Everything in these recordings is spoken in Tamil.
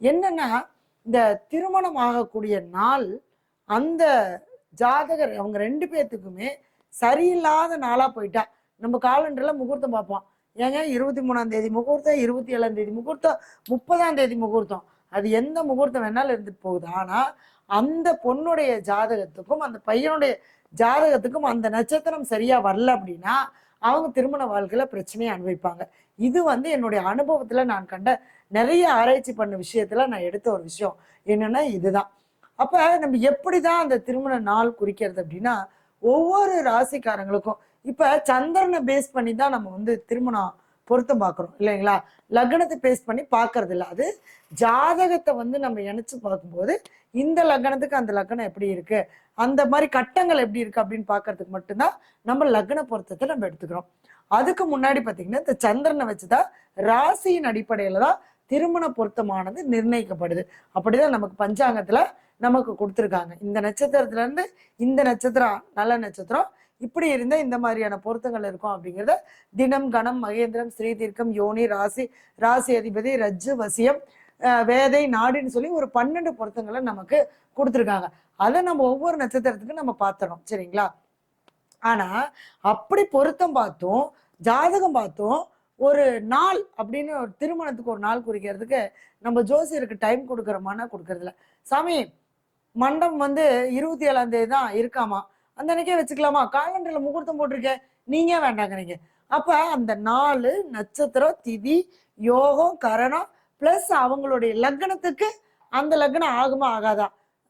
என்னன்னா இந்த திருமணம் ஆகக்கூடிய நாள் அந்த ஜாதகர் அவங்க ரெண்டு பேர்த்துக்குமே சரியில்லாத நாளாக போயிட்டா. நம்ம காலண்டரில் முகூர்த்தம் பார்ப்போம். ஏங்க இருபத்தி மூணாம் தேதி முகூர்த்தம் இருபத்தி ஏழாம் தேதி முகூர்த்தம் முப்பதாம் தேதி முகூர்த்தம். அது எந்த முகூர்த்தம் வேணாலும் இருந்துட்டு போகுது. ஆனால் அந்த பொண்ணுடைய ஜாதகத்துக்கும் அந்த பையனுடைய ஜாதகத்துக்கும் அந்த நட்சத்திரம் சரியாக வரல அப்படின்னா அவங்க திருமண வாழ்க்கையில் பிரச்சனையை அனுபவிப்பாங்க. இது வந்து என்னுடைய அனுபவத்தில் நான் கண்ட நிறைய ஆராய்ச்சி பண்ண விஷயத்துல நான் எடுத்த ஒரு விஷயம் என்னன்னா இதுதான். அப்ப நம்ம எப்படிதான் அந்த திருமண நாள் குறிக்கிறது அப்படின்னா ஒவ்வொரு ராசிக்காரங்களுக்கும் இப்ப சந்திரனை பேஸ் பண்ணி தான் நம்ம வந்து திருமணம் பொருத்தம் பார்க்குறோம் இல்லைங்களா? லக்னத்தை பேஸ் பண்ணி பார்க்கறது இல்லை. அது ஜாதகத்தை வந்து நம்ம இணைச்சு பார்க்கும்போது இந்த லக்னத்துக்கு அந்த லக்னம் எப்படி இருக்கு? அந்த மாதிரி கட்டங்கள் எப்படி இருக்கு அப்படின்னு பார்க்கறதுக்கு மட்டும்தான் நம்ம லக்ன பொருத்தத்தை நம்ம எடுத்துக்கிறோம். அதுக்கு முன்னாடி பார்த்தீங்கன்னா இந்த சந்திரனை வச்சுதான் ராசியின் அடிப்படையில தான் திருமண பொருத்தமானது நிர்ணயிக்கப்படுது. அப்படிதான் நமக்கு பஞ்சாங்கத்துல நமக்கு கொடுத்துருக்காங்க. இந்த நட்சத்திரத்துல இருந்து இந்த நட்சத்திரம் நல்ல நட்சத்திரம் இப்படி இருந்தா இந்த மாதிரியான பொருத்தங்கள் இருக்கும் அப்படிங்கிறத தினம் கணம் மகேந்திரம் ஸ்ரீதீர்க்கம் யோனி ராசி ராசி அதிபதி ரஜ்ஜு வசியம் வேதை நாடுன்னு சொல்லி ஒரு பன்னெண்டு பொருத்தங்களை நமக்கு கொடுத்துருக்காங்க. அதை நம்ம ஒவ்வொரு நட்சத்திரத்துக்கும் நம்ம பார்த்துறோம் சரிங்களா? ஆனா அப்படி பொருத்தம் பார்த்தும் ஜாதகம் பார்த்தும் ஒரு நாள் அப்படின்னு ஒரு திருமணத்துக்கு ஒரு நாள் குறிக்கிறதுக்கு நம்ம ஜோசியருக்கு டைம் கொடுக்குறோமானா கொடுக்கறதில்ல. சாமி மண்டபம் வந்து இருபத்தி ஏழாம் தேதி தான் இருக்காமா? அந்த அன்னைக்கே வச்சுக்கலாமா? காலண்டர்ல முகூர்த்தம் போட்டிருக்கேன் நீங்க ஏன் வேண்டாங்கிறீங்க? அப்ப அந்த நாலு நட்சத்திரம் திதி யோகம் கரணம் பிளஸ் அவங்களுடைய லக்னத்துக்கு அந்த லக்னம் ஆகுமா ஆகாதா?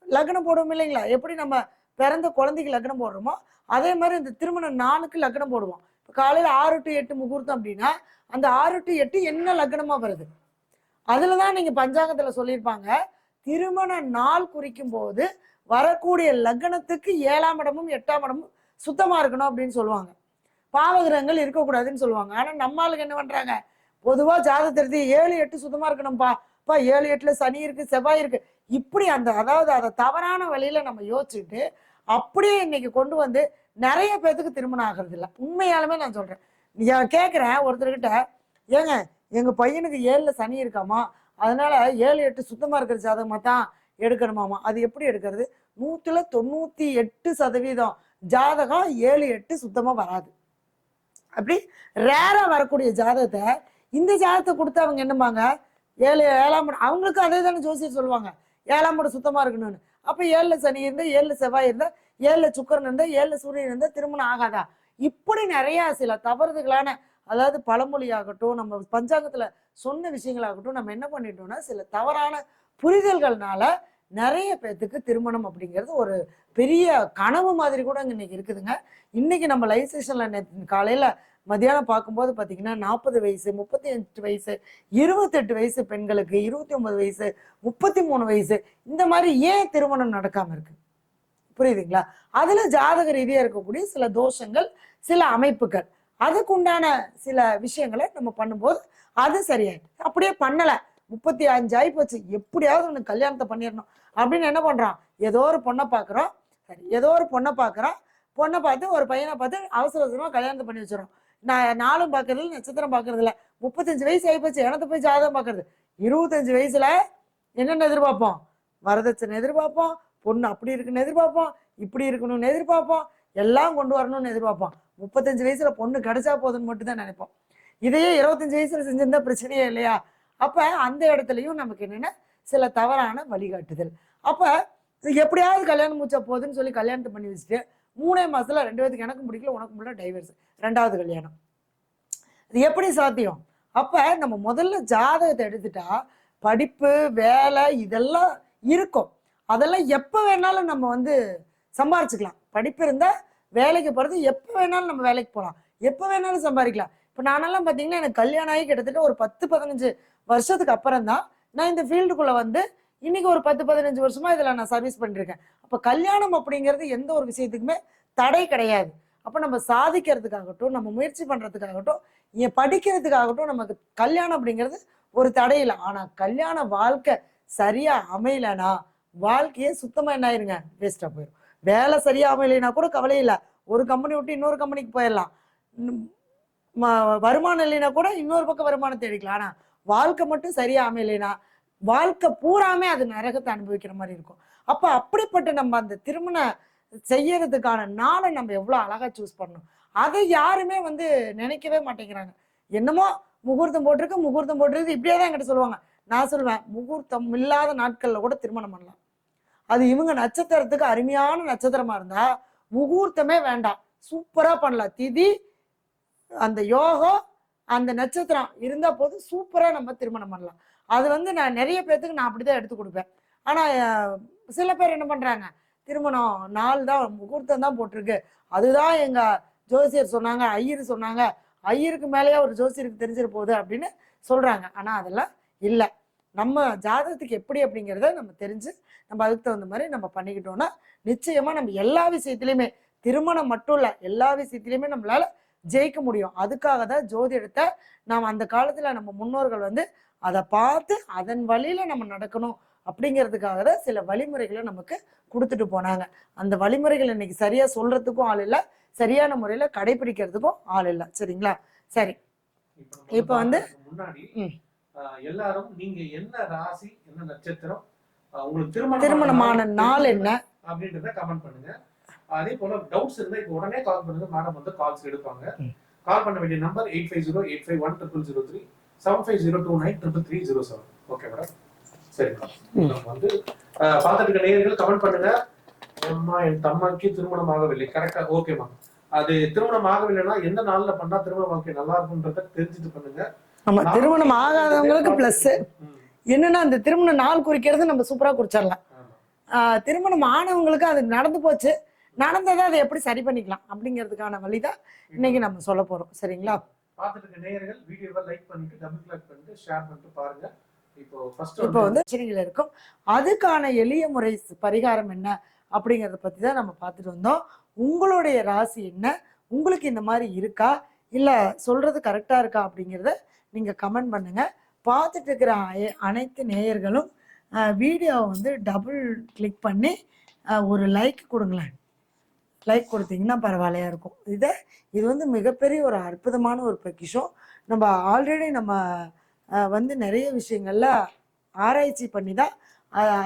லக்னம் போடுவோம் இல்லைங்களா? எப்படி நம்ம பிறந்த குழந்தைக்கு லக்னம் போடுறோமோ அதே மாதிரி இந்த திருமண நாளுக்கு லக்னம் போடுவோம். காலையில் ஆறு டு எட்டு முகூர்த்தம் அப்படின்னா அந்த ஆறு டு எட்டு என்ன லக்னமா வருது? அதில் தான் நீங்க பஞ்சாங்கத்துல சொல்லியிருப்பாங்க திருமண நாள் குறிக்கும் போது வரக்கூடிய லக்னத்துக்கு ஏழாம் இடமும் எட்டாம் இடமும் சுத்தமா இருக்கணும் அப்படின்னு சொல்லுவாங்க. பாவகிரகங்கள் இருக்கக்கூடாதுன்னு சொல்லுவாங்க. ஆனா நம்ம ஆளுங்க என்ன பண்றாங்க? பொதுவா ஜாதகத்திற்கு ஏழு எட்டு சுத்தமா இருக்கணும்ப்பா இப்போ ஏழு எட்டுல சனி இருக்கு செவ்வாய் இருக்கு. இப்படி அந்த அதாவது அதை தவறான வழியில நம்ம யோசிச்சுட்டு அப்படியே இன்னைக்கு கொண்டு வந்து நிறைய பேர்த்துக்கு திருமணம் ஆகிறது இல்லை. உண்மையாலுமே நான் சொல்கிறேன் நான் கேட்குறேன் ஒருத்தர்கிட்ட ஏங்க எங்கள் பையனுக்கு ஏழில் சனி இருக்காமா? அதனால ஏழு எட்டு சுத்தமாக இருக்கிற ஜாதகமாக தான் எடுக்கணுமாமா? அது எப்படி எடுக்கிறது? நூற்றில் தொண்ணூற்றி எட்டு சதவீதம் ஜாதகம் ஏழு எட்டு சுத்தமாக வராது. அப்படி ரேராக வரக்கூடிய ஜாதகத்தை இந்த ஜாதகத்தை கொடுத்து அவங்க என்னம்பாங்க? ஏழு ஏழாம் இடம் அவங்களுக்கும் அதே தானே ஜோசியர் சொல்லுவாங்க. ஏழாம் படம் சுத்தமாக இருக்கணும்னு. அப்போ ஏழில் சனி இருந்தால் ஏழில் செவ்வாய் இருந்தால் ஏழில் சுக்கரன் இருந்தால் ஏழில் சூரியன் இருந்தால் திருமணம் ஆகாதா? இப்படி நிறையா சில தவறுதுகளான அதாவது பழமொழியாகட்டும் நம்ம பஞ்சாங்கத்தில் சொன்ன விஷயங்களாகட்டும் நம்ம என்ன பண்ணிட்டோம்னா சில தவறான புரிதல்கள்னால நிறைய பேர்த்துக்கு திருமணம் அப்படிங்கிறது ஒரு பெரிய கனவு மாதிரி கூட இங்க இன்னைக்கு இருக்குதுங்க. இன்னைக்கு நம்ம லைவ் செஷனில் காலையில் மத்தியானம் பார்க்கும்போது பார்த்தீங்கன்னா நாற்பது வயசு முப்பத்தி அஞ்சு வயசு இருபத்தெட்டு வயசு பெண்களுக்கு இருபத்தி ஒன்பது வயசு முப்பத்தி மூணு வயசு இந்த மாதிரி ஏன் திருமணம் நடக்காமல் இருக்கு? புரியுதுங்களா? அதுல ஜாதக ரீதியா இருக்கக்கூடிய சில தோஷங்கள் சில அமைப்புகள். அதுக்குண்டான சில விஷயங்களை நம்ம பண்ணும்போது அது சரியாயிடுது அப்படியே பண்ணலை. முப்பத்தி அஞ்சு ஆகி போச்சு. எப்படியாவது உனக்கு கல்யாணத்தை பண்ணிடணும். அப்படின்னு என்ன பண்ணுறான் ஏதோ ஒரு பொண்ணை பார்க்குறோம். சரி ஏதோ ஒரு பொண்ணை பார்க்குறோம். பொண்ணை பார்த்து ஒரு பையனை பார்த்து அவசர அவசரமாக கல்யாணத்தை பண்ணி வச்சிடறோம். நான் நாளும் பார்க்கறது நட்சத்திரம் பார்க்கறதில்ல முப்பத்தஞ்சு வயசு ஆகிப்போச்சு எனத்தை போய் ஜாதகம் பார்க்கறது இருபத்தஞ்சு வயசுல என்னென்ன எதிர்பார்ப்போம்? வரதட்சணை எதிர்பார்ப்போம் பொண்ணு அப்படி இருக்குன்னு எதிர்பார்ப்போம் இப்படி இருக்கணும்னு எதிர்பார்ப்போம் எல்லாம் கொண்டு வரணும்னு எதிர்பார்ப்போம். முப்பத்தஞ்சு வயசுல பொண்ணு கிடைச்சா போதுன்னு மட்டும் தான் நினைப்போம். இதையே இருபத்தஞ்சு வயசுல செஞ்சிருந்தா பிரச்சனையே இல்லையா? அப்ப அந்த இடத்துலயும் நமக்கு என்னன்னா? சில தவறான வழிகாட்டுதல். அப்ப எப்படியாவது கல்யாணம் முடிச்சா போதுன்னு சொல்லி கல்யாணத்தை பண்ணி வச்சுட்டு மூணே மாசத்துல ரெண்டு பேத்துக்கு எனக்கு பிடிக்கல உனக்கு முடியல டைவர்ஸ் ரெண்டாவது கல்யாணம். இது எப்படி சாத்தியம்? அப்ப நம்ம முதல்ல ஜாதகத்தை எடுத்துட்டா படிப்பு வேலை இதெல்லாம் இருக்கும். அதெல்லாம் எப்போ வேணாலும் நம்ம வந்து சம்பாரிச்சுக்கலாம். படிப்பு இருந்தா வேலைக்கு போறது எப்போ வேணாலும் நம்ம வேலைக்கு போகலாம் எப்போ வேணாலும் சம்பாதிக்கலாம். இப்போ நானெல்லாம் பார்த்தீங்கன்னா எனக்கு கல்யாணம் ஆகி கிட்டத்தட்ட ஒரு பத்து பதினஞ்சு வருஷத்துக்கு அப்புறம் தான் நான் இந்த ஃபீல்டுக்குள்ள வந்து இன்னைக்கு ஒரு பத்து பதினஞ்சு வருஷமா இதில் நான் சர்வீஸ் பண்ணிருக்கேன். அப்போ கல்யாணம் அப்படிங்கிறது எந்த ஒரு விஷயத்துக்குமே தடை கிடையாது. அப்போ நம்ம சாதிக்கிறதுக்காகட்டும் நம்ம முயற்சி பண்ணுறதுக்காகட்டும் ஏன் படிக்கிறதுக்காகட்டும் நமக்கு கல்யாணம் அப்படிங்கிறது ஒரு தடை இல்லை. ஆனால் கல்யாண வாழ்க்கை சரியாக அமையலைனா வாழ்க்கையே சுத்தமாக என்ன ஆயிருங்க? வேஸ்ட்டாக போயிடும் வேலை சரியாக அமையலைனா கூட கவலை இல்லை. ஒரு கம்பெனி விட்டு இன்னொரு கம்பெனிக்கு போயிடலாம் ம- வருமானம் இல்லைனா கூட இன்னொரு பக்கம் வருமானம் தேடிக்கலாம். ஆனால் வாழ்க்கை மட்டும் சரியாக அமையலைனா வாழ்க்கை பூராமே அது நரகத்தை அனுபவிக்கிற மாதிரி இருக்கும். அப்போ அப்படிப்பட்ட நம்ம அந்த திருமண செய்யறதுக்கான நாளை நம்ம எவ்வளோ அழகாக சூஸ் பண்ணணும். அதை யாருமே வந்து நினைக்கவே மாட்டேங்கிறாங்க. என்னமோ முகூர்த்தம் போட்டிருக்கு முகூர்த்தம் போட்டிருக்கு. இப்படியே தான் என்கிட்ட சொல்லுவாங்க. நான் சொல்லுவேன் முகூர்த்தம் இல்லாத நாட்களில் கூட திருமணம் பண்ணலாம். அது இவங்க நட்சத்திரத்துக்கு அருமையான நட்சத்திரமா இருந்தா முகூர்த்தமே வேண்டாம். சூப்பராக பண்ணலாம். திதி அந்த யோகம் அந்த நட்சத்திரம் இருந்தால் போதும் சூப்பராக நம்ம திருமணம் பண்ணலாம். அது வந்து நான் நிறைய பேர்த்துக்கு நான் அப்படி தான் எடுத்து கொடுப்பேன். ஆனால் சில பேர் என்ன பண்ணுறாங்க திருமணம் நாள் தான் முகூர்த்தம் தான் போட்டிருக்கு. அதுதான் எங்கள் ஜோசியர் சொன்னாங்க ஐயர் சொன்னாங்க ஐயருக்கு மேலேயே ஒரு ஜோசியருக்கு தெரிஞ்சிட போகுது அப்படின்னு சொல்கிறாங்க ஆனால் அதெல்லாம் இல்லை. நம்ம ஜாதகத்துக்கு எப்படி அப்படிங்கிறத நம்ம தெரிஞ்சு நம்ம அதுக்கு தகுந்த மாதிரி நம்ம பண்ணிக்கிட்டோம்னா நிச்சயமாக நம்ம எல்லா விஷயத்துலையுமே திருமணம் மட்டும் இல்லை எல்லா விஷயத்துலையுமே நம்மளால் ஜெயிக்க முடியும். அதுக்காக தான் ஜோதிடத்தை நாம் அந்த காலத்தில் நம்ம முன்னோர்கள் வந்து அதை பார்த்து அதன் வழியில நம்ம நடக்கணும் அப்படிங்கிறதுக்காக தான் சில வழிமுறைகளை நமக்கு கொடுத்துட்டு போனாங்க. அந்த வழிமுறைகள் இன்னைக்கு சரியா சொல்றதுக்கும் ஆள் இல்லை. சரியான முறையில கடைபிடிக்கிறதுக்கும் ஆள் இல்லை. சரிங்களா? சரி. இப்ப வந்து- எல்லாரும் நீங்க என்ன ராசி என்ன நட்சத்திரம் உங்களுக்கு திருமணம் திருமணமான நாள் என்ன? அப்படின்றத கமெண்ட் பண்ணுங்க. அதே போல டவுட்ஸ் இருந்தா இப்போ உடனே கால் பண்ணுங்க. மேடம் வந்து கால்ஸ் எடுப்பாங்க. கால் பண்ண வேண்டிய number eight five zero eight five one triple zero three seven five zero two nine triple three zero seven okay madam சரி ம். நம்ம வந்து பார்த்துட்டு நேயர்கள் கமெண்ட் பண்ணுங்க. அம்மா என் தம்மாக்கு திருமணம் ஆகவில்லை. கரெக்டா ஓகேமா அது திருமணம் ஆகவில்லைன்னா எந்த நாள்ல பண்ணா திருமண வாழ்க்கை நல்லா இருக்கும்ன்றத தெரிஞ்சுட்டு பண்ணுங்க. நான் திருமணம் ஆகாதவங்களுக்கு பிளஸ் என்னன்னா அந்த திருமண நாள் குறிக்கிறது நம்ம சூப்பரா குறிச்சிடலாம் ஆமா. திருமணம் ஆனவங்களுக்கு அது நடந்து போச்சு. நடந்ததை அதை எப்படி சரி பண்ணிக்கலாம் அப்படிங்கிறதுக்கான வழிதான் இன்னைக்கு நம்ம சொல்ல போறோம். சரிங்களா? பார்த்துட்டு இருக்க நேயர்கள் வீடியோவை லைக் பண்ணிட்டு டபுள் கிளிக் பண்ணிட்டு ஷேர் பண்ணிட்டு பாருங்க. இப்போ ஃபர்ஸ்ட் இப்போ வந்து பிரச்சனைகள் இருக்கும். அதுக்கான எளிய முறை பரிகாரம் என்ன அப்படிங்கறத பத்தி தான் நம்ம பார்த்துட்டு வந்தோம். உங்களுடைய ராசி என்ன? உங்களுக்கு இந்த மாதிரி இருக்கா? இல்ல சொல்றது கரெக்டா இருக்கா அப்படிங்கிறத நீங்க கமெண்ட் பண்ணுங்க. பார்த்துட்டு இருக்கிற அனைத்து நேயர்களும் வீடியோவை வந்து டபுள் கிளிக் பண்ணி ஒரு லைக் கொடுங்களேன். லைக் கொடுத்தீங்கன்னா பரவாயில்லையா இருக்கும். இதை இது வந்து மிகப்பெரிய ஒரு அற்புதமான ஒரு பொக்கிஷம். நம்ம ஆல்ரெடி நம்ம வந்து நிறைய விஷயங்கள்ல ஆராய்ச்சி பண்ணி தான்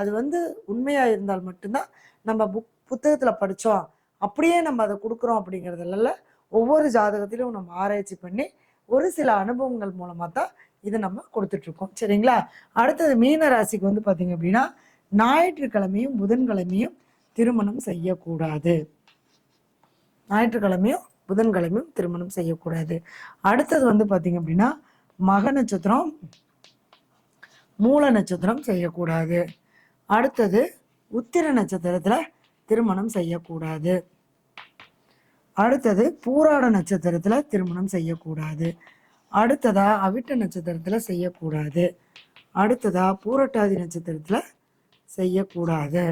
அது வந்து உண்மையாக இருந்தால் மட்டும்தான் நம்ம புக் புத்தகத்தில் படித்தோம் அப்படியே நம்ம அதை கொடுக்குறோம் அப்படிங்கிறதுல ஒவ்வொரு ஜாதகத்திலும் நம்ம ஆராய்ச்சி பண்ணி ஒரு சில அனுபவங்கள் மூலமாக தான் இதை நம்ம கொடுத்துட்ருக்கோம். சரிங்களா? அடுத்தது மீன ராசிக்கு வந்து பார்த்திங்க அப்படின்னா ஞாயிற்றுக்கிழமையும் புதன்கிழமையும் திருமணம் செய்யக்கூடாது. ஞாயிற்றுக்கிழமையும் புதன்கிழமையும் திருமணம் செய்யக்கூடாது. அடுத்தது வந்து பார்த்தீங்க அப்படின்னா மக நட்சத்திரம் மூல நட்சத்திரம் செய்யக்கூடாது. அடுத்தது உத்திர நட்சத்திரத்தில் திருமணம் செய்யக்கூடாது. அடுத்தது பூராட நட்சத்திரத்தில் திருமணம் செய்யக்கூடாது. அடுத்ததா அவிட்ட நட்சத்திரத்தில் செய்யக்கூடாது. அடுத்ததா பூரட்டாதி நட்சத்திரத்தில் செய்யக்கூடாது.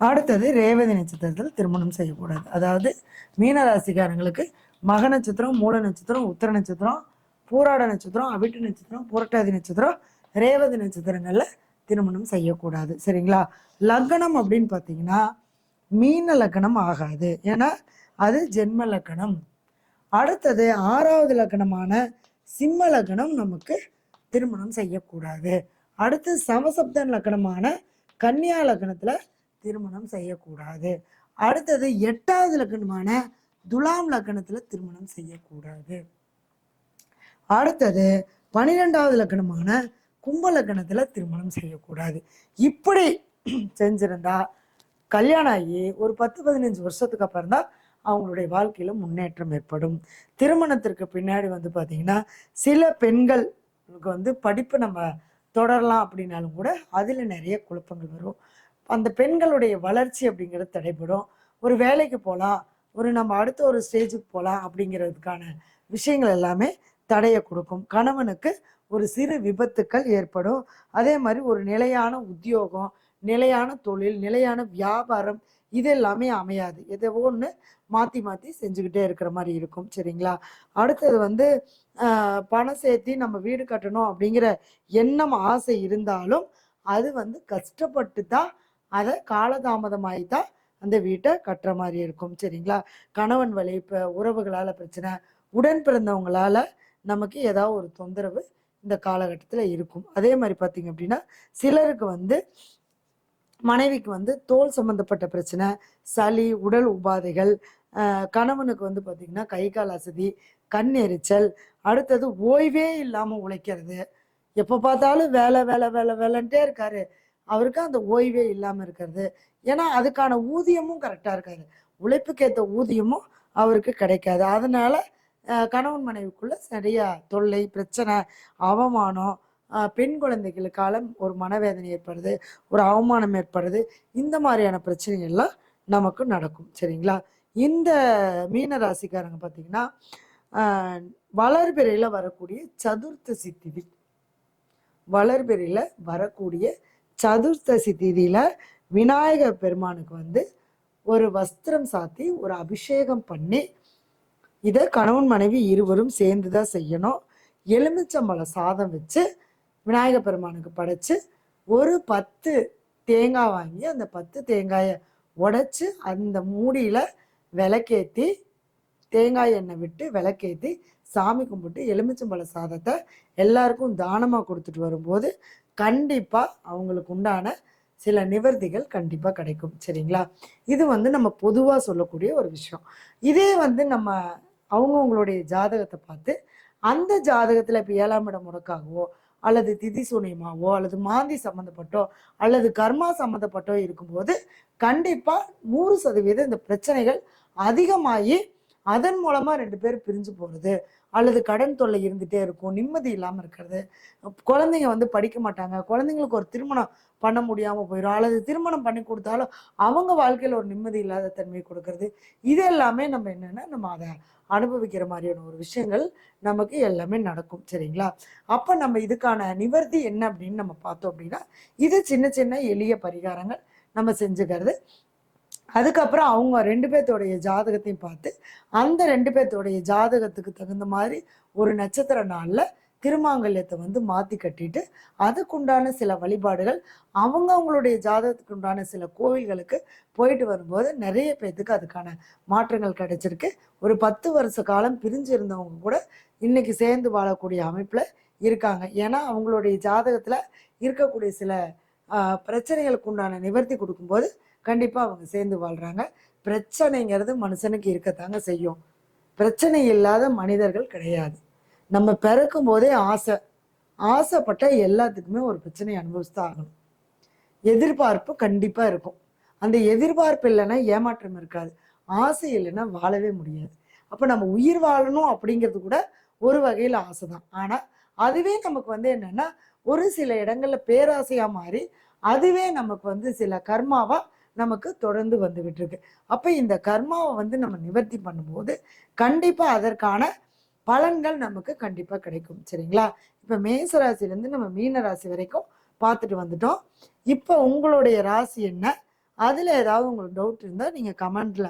அடுத்தது ரேவதி நட்சத்திரத்தில் திருமணம் செய்யக்கூடாது. அதாவது மீன ராசிக்காரங்களுக்கு மக நட்சத்திரம் மூல நட்சத்திரம் உத்தர நட்சத்திரம் பூராட நட்சத்திரம் அவிட்டு நட்சத்திரம் புரட்டாதி நட்சத்திரம் ரேவதி நட்சத்திரங்களில் திருமணம் செய்யக்கூடாது. சரிங்களா? லக்னம் அப்படின்னு பார்த்தீங்கன்னா மீன லக்னம் ஆகாது. ஏன்னா அது ஜென்ம லக்னம். அடுத்தது ஆறாவது லக்னமான சிம்ம லக்னம் நமக்கு திருமணம் செய்யக்கூடாது. அடுத்து சமசப்தன் லக்னமான கன்னியா லக்கணத்தில் திருமணம் செய்யக்கூடாது. அடுத்தது எட்டாவது லக்னமான துலாம் லக்கணத்துல திருமணம் செய்யக்கூடாது. அடுத்தது பனிரெண்டாவது லக்னமான கும்பலக்கணத்துல திருமணம் செய்யக்கூடாது. இப்படி செஞ்சிருந்தா கல்யாணம் ஆகி ஒரு பத்து பதினஞ்சு வருஷத்துக்கு அப்புறம் தான் அவங்களுடைய வாழ்க்கையில முன்னேற்றம் ஏற்படும். திருமணத்திற்கு பின்னாடி வந்து பாத்தீங்கன்னா சில பெண்களுக்கு வந்து படிப்பு நம்ம தொடரலாம் அப்படின்னாலும் கூட அதுல நிறைய குழப்பங்கள் வரும். அந்த பெண்களுடைய வளர்ச்சி அப்படிங்கிறது தடைபடும். ஒரு வேலைக்கு போகலாம் ஒரு நம்ம அடுத்த ஒரு ஸ்டேஜுக்கு போகலாம் அப்படிங்கிறதுக்கான விஷயங்கள் எல்லாமே தடையை கொடுக்கும். கணவனுக்கு ஒரு சிறு விபத்துக்கள் ஏற்படும். அதே மாதிரி ஒரு நிலையான உத்தியோகம் நிலையான தொழில் நிலையான வியாபாரம் இது எல்லாமே அமையாது. எதோ ஒன்று மாற்றி மாற்றி செஞ்சுக்கிட்டே இருக்கிற மாதிரி இருக்கும். சரிங்களா? அடுத்தது வந்து பணம் சேர்த்தி நம்ம வீடு கட்டணும் அப்படிங்கிற எண்ணம் ஆசை இருந்தாலும் அது வந்து கஷ்டப்பட்டு தான் அதை காலதாமதமாகி தான் அந்த வீட்டை கட்டுற மாதிரி இருக்கும் சரிங்களா? கணவன் வழி இப்போ உறவுகளால் பிரச்சனை உடன் பிறந்தவங்களால நமக்கு ஏதாவது ஒரு தொந்தரவு இந்த காலகட்டத்தில் இருக்கும். அதே மாதிரி பார்த்தீங்க அப்படின்னா சிலருக்கு வந்து மனைவிக்கு வந்து தோல் சம்பந்தப்பட்ட பிரச்சனை சளி உடல் உபாதைகள் ஆஹ் கணவனுக்கு வந்து பார்த்திங்கன்னா கை கால் அசதி கண் எரிச்சல் அடுத்தது ஓய்வே இல்லாமல் உழைக்கிறது. எப்போ பார்த்தாலும் வேலை வேலை வேலை வேலைன்ட்டே இருக்காரு. அவருக்கு அந்த ஓய்வே இல்லாமல் இருக்கிறது. ஏன்னா அதுக்கான ஊதியமும் கரெக்டாக இருக்காது. உழைப்புக்கேற்ற ஊதியமும் அவருக்கு கிடைக்காது. அதனால கணவன் மனைவிக்குள்ள நிறைய தொல்லை பிரச்சனை அவமானம் பெண் குழந்தைகளுக்கால ஒரு மனவேதனை ஏற்படுது ஒரு அவமானம் ஏற்படுது. இந்த மாதிரியான பிரச்சனைகள்லாம் நமக்கு நடக்கும். சரிங்களா? இந்த மீன ராசிக்காரங்க பார்த்தீங்கன்னா வளர்பிறையில் வரக்கூடிய சதுர்த்த சித்திதி வளர்பிறையில் வரக்கூடிய சதுர்த்தசி திதியில விநாயகர் பெருமானுக்கு வந்து ஒரு வஸ்திரம் சாத்தி ஒரு அபிஷேகம் பண்ணி இதை கணவன் மனைவி இருவரும் சேர்ந்து தான் செய்யணும். எலுமிச்சம்பழ சாதம் வச்சு விநாயகர் பெருமானுக்கு படைச்சு ஒரு பத்து தேங்காய் வாங்கி அந்த பத்து தேங்காயை உடைச்சு அந்த மூடியில விளக்கேத்தி தேங்காய் எண்ணெய் விட்டு விளக்கேத்தி சாமி கும்பிட்டு எலுமிச்சம்பழ சாதத்தை எல்லாருக்கும் தானமாக கொடுத்துட்டு வரும்போது கண்டிப்பாக அவங்களுக்கு உண்டான சில நிவர்த்திகள் கண்டிப்பாக கிடைக்கும் சரிங்களா? இது வந்து நம்ம பொதுவாக சொல்லக்கூடிய ஒரு விஷயம். இதே வந்து நம்ம அவங்கவுங்களுடைய ஜாதகத்தை பார்த்து அந்த ஜாதகத்தில் இப்போ ஏழாம் இடம் முடக்காகவோ அல்லது திதி சூனியமாவோ அல்லது மாந்தி சம்மந்தப்பட்டோ அல்லது கர்மா சம்மந்தப்பட்டோ இருக்கும்போது கண்டிப்பாக நூறு சதவீதம் இந்த பிரச்சனைகள் அதிகமாகி அதன் மூலமாக ரெண்டு பேர் பிரிஞ்சு போகிறது அல்லது கடன் தொல்லை இருந்துகிட்டே இருக்கும் நிம்மதி இல்லாமல் இருக்கிறது. குழந்தைங்க வந்து படிக்க மாட்டாங்க. குழந்தைங்களுக்கு ஒரு திருமணம் பண்ண முடியாமல் போயிடும் அல்லது திருமணம் பண்ணி கொடுத்தாலும் அவங்க வாழ்க்கையில் ஒரு நிம்மதி இல்லாத தன்மை கொடுக்கறது. இது எல்லாமே நம்ம என்னன்னா நம்ம அதை அனுபவிக்கிற மாதிரியான ஒரு விஷயங்கள் நமக்கு எல்லாமே நடக்கும். சரிங்களா? அப்போ நம்ம இதுக்கான நிவர்த்தி என்ன அப்படின்னு நம்ம பார்த்தோம் அப்படின்னா இது சின்ன சின்ன எளிய பரிகாரங்கள் நம்ம செஞ்சுக்கிறது. அதுக்கப்புறம் அவங்க ரெண்டு பேர்த்தோடைய ஜாதகத்தையும் பார்த்து அந்த ரெண்டு பேர்த்தோடைய ஜாதகத்துக்கு தகுந்த மாதிரி ஒரு நட்சத்திர நாளில் திருமாங்கல்யத்தை வந்து மாற்றி கட்டிட்டு அதுக்குண்டான சில வழிபாடுகள் அவங்க அவங்களுடைய ஜாதகத்துக்கு உண்டான சில கோவில்களுக்கு போயிட்டு வரும்போது நிறைய பேர்த்துக்கு அதுக்கான மாற்றங்கள் கிடைச்சிருக்கு. ஒரு பத்து வருஷ காலம் பிரிஞ்சு இருந்தவங்க கூட இன்னைக்கு சேர்ந்து வாழக்கூடிய அமைப்பில் இருக்காங்க. ஏன்னா அவங்களுடைய ஜாதகத்தில் இருக்கக்கூடிய சில பிரச்சனைகளுக்கு உண்டான நிவர்த்தி கொடுக்கும்போது கண்டிப்பாக அவங்க சேர்ந்து வாழ்கிறாங்க பிரச்சனைங்கிறது மனுஷனுக்கு இருக்கத்தாங்க செய்யும். பிரச்சனை இல்லாத மனிதர்கள் கிடையாது. நம்ம பிறக்கும் போதே ஆசை. ஆசைப்பட்ட எல்லாத்துக்குமே ஒரு பிரச்சனையை அனுபவிச்சுதான் ஆகணும். எதிர்பார்ப்பு கண்டிப்பாக இருக்கும். அந்த எதிர்பார்ப்பு இல்லைன்னா ஏமாற்றம் இருக்காது. ஆசை இல்லைன்னா வாழவே முடியாது. அப்போ நம்ம உயிர் வாழணும் அப்படிங்கிறது கூட ஒரு வகையில் ஆசை தான் ஆனால் அதுவே நமக்கு வந்து என்னென்னா ஒரு சில இடங்களில் பேராசையாக மாறி அதுவே நமக்கு வந்து சில கர்மாவாக நமக்கு தொடர்ந்து வந்துகிட்டு இருக்கு அப்ப இந்த கர்மாவை வந்து நம்ம நிவர்த்தி பண்ணும்போது கண்டிப்பா அதற்கான பலன்கள் நமக்கு கண்டிப்பா கிடைக்கும். சரிங்களா? இப்ப மேச இருந்து நம்ம மீன ராசி வரைக்கும் பார்த்துட்டு வந்துட்டோம். இப்போ உங்களுடைய ராசி என்ன? அதுல ஏதாவது உங்களுக்கு டவுட் இருந்தா நீங்க கமெண்ட்ல